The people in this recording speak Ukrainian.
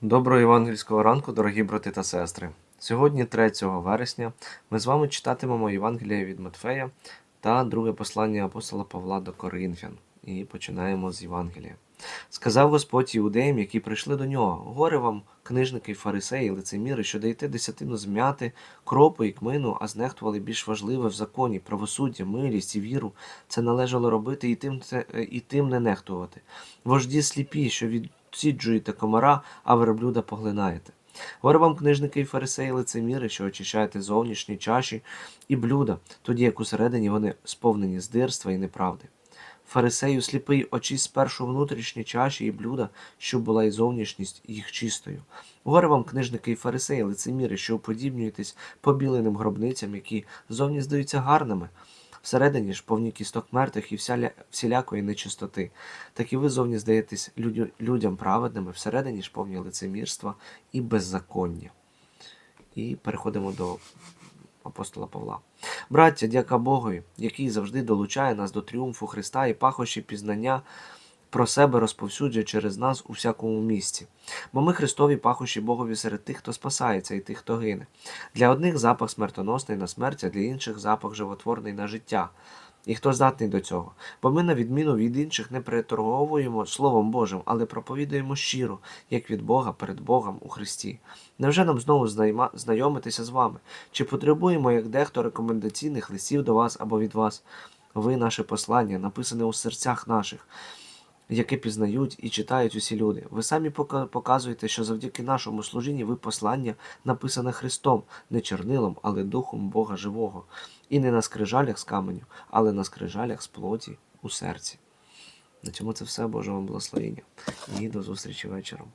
Доброго євангельського ранку, дорогі брати та сестри. Сьогодні, 3 вересня, ми з вами читатимемо Євангеліє від Матфея та друге послання апостола Павла до Коринфян. І починаємо з Євангелія. Сказав Господь іудеям, які прийшли до нього: Горе вам, книжники фарисеї, лицеміри, що даєте десятину зм'яти, кропу і кмину, а знехтували більш важливе в законі правосуддя, милість і віру. Це належало робити і тим, і тим не нехтувати. Вожді сліпі, що відсіджуєте комара, а верблюда поглинаєте. Горе вам, книжники і фарисеї, лицеміри, що очищаєте зовнішні чаші і блюда, тоді як усередині вони сповнені здирства і неправди. Фарисею сліпий очисть спершу внутрішні чаші і блюда, щоб була і зовнішність їх чистою. Горе вам, книжники і фарисеї, лицеміри, що уподібнюєтесь побіленим гробницям, які зовні здаються гарними, всередині ж повні кісток мертвих і вся, всілякої нечистоти. Так і ви зовні здаєтесь людю, людям праведними, всередині ж повні лицемірства і беззаконня. І переходимо до апостола Павла. Браття, дяка Богові, який завжди долучає нас до тріумфу Христа і пахощі пізнання про себе розповсюджує через нас у всякому місці. Бо ми Христові пахощі Богові серед тих, хто спасається, і тих, хто гине. Для одних запах смертоносний на смерть, а для інших запах животворний на життя. І хто здатний до цього? Бо ми, на відміну від інших, не переторговуємо Словом Божим, але проповідуємо щиро, як від Бога перед Богом у Христі. Невже нам знову знайомитися з вами? Чи потребуємо, як дехто, рекомендаційних листів до вас або від вас? Ви наше послання, написане у серцях наших, яке пізнають і читають усі люди. Ви самі показуєте, що завдяки нашому служінні ви послання написане Христом, не чорнилом, але Духом Бога живого, і не на скрижалях з каменю, але на скрижалях з плоті у серці. На цьому це все, Боже вам благословення. І до зустрічі вечором.